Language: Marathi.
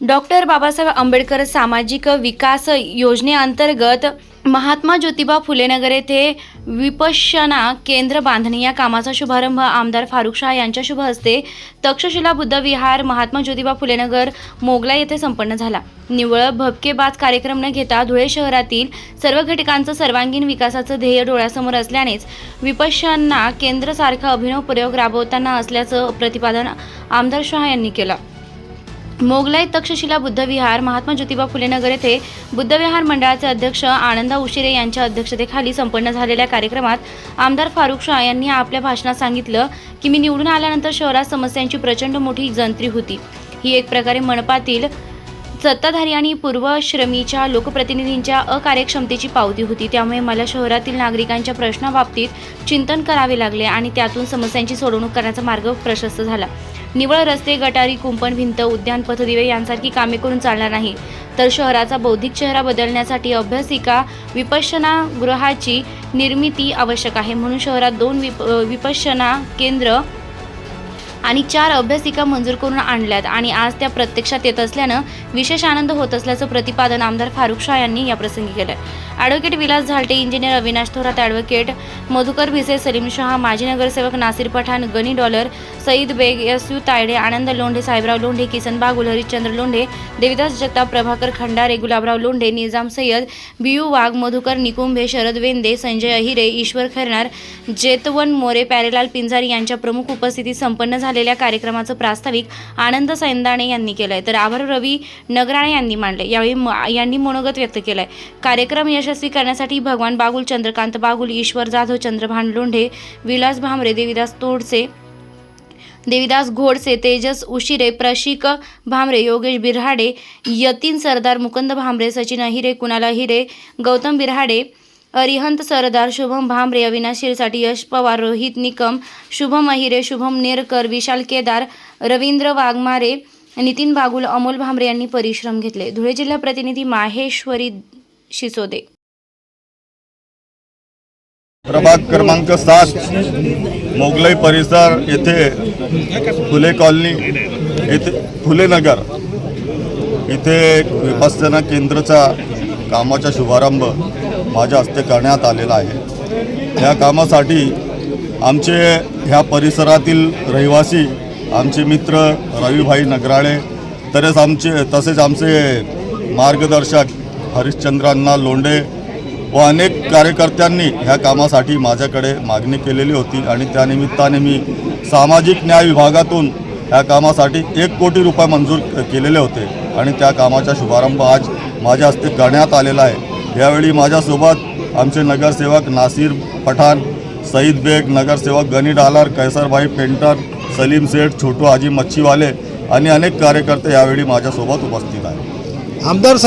डॉक्टर बाबासाहेब आंबेडकर सामाजिक विकास योजनेअंतर्गत महात्मा ज्योतिबा फुले नगर येथे विपशना केंद्र बांधणी या कामाचा शुभारंभ आमदार फारुख शाह यांच्या शुभ हस्ते तक्षशिला बुद्ध विहार महात्मा ज्योतिबा फुले नगर मोगला येथे संपन्न झाला. निव्वळ भपकेबाज कार्यक्रम न घेता धुळे शहरातील सर्व घटकांचं सर्वांगीण विकासाचं ध्येय डोळ्यासमोर असल्यानेच विपक्षांना केंद्रसारखा अभिनव प्रयोग राबवताना असल्याचं प्रतिपादन आमदार शहा यांनी केलं. मोगलाई तक्षशिला बुद्धविहार महात्मा ज्योतिबा फुले नगर येथे बुद्धविहार मंडळाचे अध्यक्ष आनंदा उशिरे यांच्या अध्यक्षतेखाली संपन्न झालेल्या कार्यक्रमात आमदार फारुख शाह यांनी आपल्या भाषणात सांगितलं की मी निवडून आल्यानंतर शहरात समस्यांची प्रचंड मोठी जंत्री होती. ही एक प्रकारे मनपातील सत्ताधारी आणि पूर्वश्रमीच्या लोकप्रतिनिधींच्या अकार्यक्षमतेची पावती होती. त्यामुळे मला शहरातील नागरिकांच्या प्रश्नाबाबतीत चिंतन करावे लागले आणि त्यातून समस्यांची सोडवणूक करण्याचा मार्ग प्रशस्त झाला. निवळ रस्ते गटारी कुंपण भिंत उद्यान पथदिवे यांसारखी कामे करून चालणार नाही तर शहराचा बौद्धिक चेहरा बदलण्यासाठी अभ्यासिका विपश्यना गृहाची निर्मिती आवश्यक आहे. म्हणून शहरात दोन विप विपश्यना केंद्र आणि चार अभ्यासिका मंजूर करून आणल्यात आणि आज त्या प्रत्यक्षात येत असल्यानं विशेष आनंद होत असल्याचं प्रतिपादन आमदार फारुख शाह यांनी याप्रसंगी केलं advocate Vilas Zalte engineer Avinash Thorat advocate Madhukar Bhise Salim Shaha माजी नगरसेवक Nasir Pathan Gani dollar Saeed Baig S U Tayade Anand Londhe Sahebrao Londhe Kisan Bagul Harishchandra Londhe Devidas Jagtap Prabhakar Khandare Gulabrao Londhe Nizam Sayyad B U Wagh Madhukar Nikumbhe Sharad Vende Sanjay Ahire ईश्वर खैरनार जेतवन मोरे प्यारेलाल पिंजारी यांच्या प्रमुख उपस्थितीत संपन्न झालेल्या कार्यक्रमाचं प्रास्ताविक आनंद सैंदाणे यांनी केलंय. तर आभार रवी नगराणे यांनी मांडले. यावेळी यांनी मनोगत व्यक्त केलंय. कार्यक्रम यशस्वी करण्यासाठी भगवान बागुल चंद्रकांत बागुल ईश्वर जाधव चंद्रभान लोंढे विलास भामरे देविदास तोडसे देविदास घोडसे तेजस उशिरे प्रशिक भामरे योगेश बिरहाडे यतीन सरदार मुकुंद भामरे सचिन अहिरे कुणाल अहिरे गौतम बिरहाडे अरिहंत सरदार शुभम भांबरे अविनाश शिरसाटी यश पवार रोहित निकम शुभम अहिरे शुभम नेरकर विशाल केदार रवींद्र वाघमारे नितीन बागुल अमोल भांबरे यांनी परिश्रम घेतले. धुळे जिल्हा प्रतिनिधी माहेश्वरी शिसोदे. प्रभाग क्रमांक सात मोगलाई परिसर येथे फुले कॉलनी येथे फुले नगर इथे विपासना केंद्रचा कामाचा शुभारंभ माझ्या हस्ते करण्यात आलेला आहे. या कामासाठी आमचे ह्या परिसरातील रहिवासी आमचे मित्र रविभाई नगराळे तसेच आमचे तसेच आमचे मार्गदर्शक हरिश्चंद्रांना लोंडे व अनेक कार्यकर्त्यांनी ह्या कामासाठी माझ्याकडे मागणी केलेली होती आणि त्यानिमित्ताने मी सामाजिक न्याय विभागातून ह्या कामासाठी एक कोटी रुपये मंजूर केलेले होते. आणि त्या कामाचा शुभारंभ आज माझ्या हस्ते करण्यात आलेला आहे. यावेळी माझ्यासोबत आमचे नगरसेवक नासिर पठाण सईद बेग नगरसेवक गनी डालर कैसरभाई पेंटर सलीम सेठ छोटू आजी मच्छीवाले आणि अनेक कार्यकर्ते यावेळी माझ्यासोबत उपस्थित आहेत. आमदार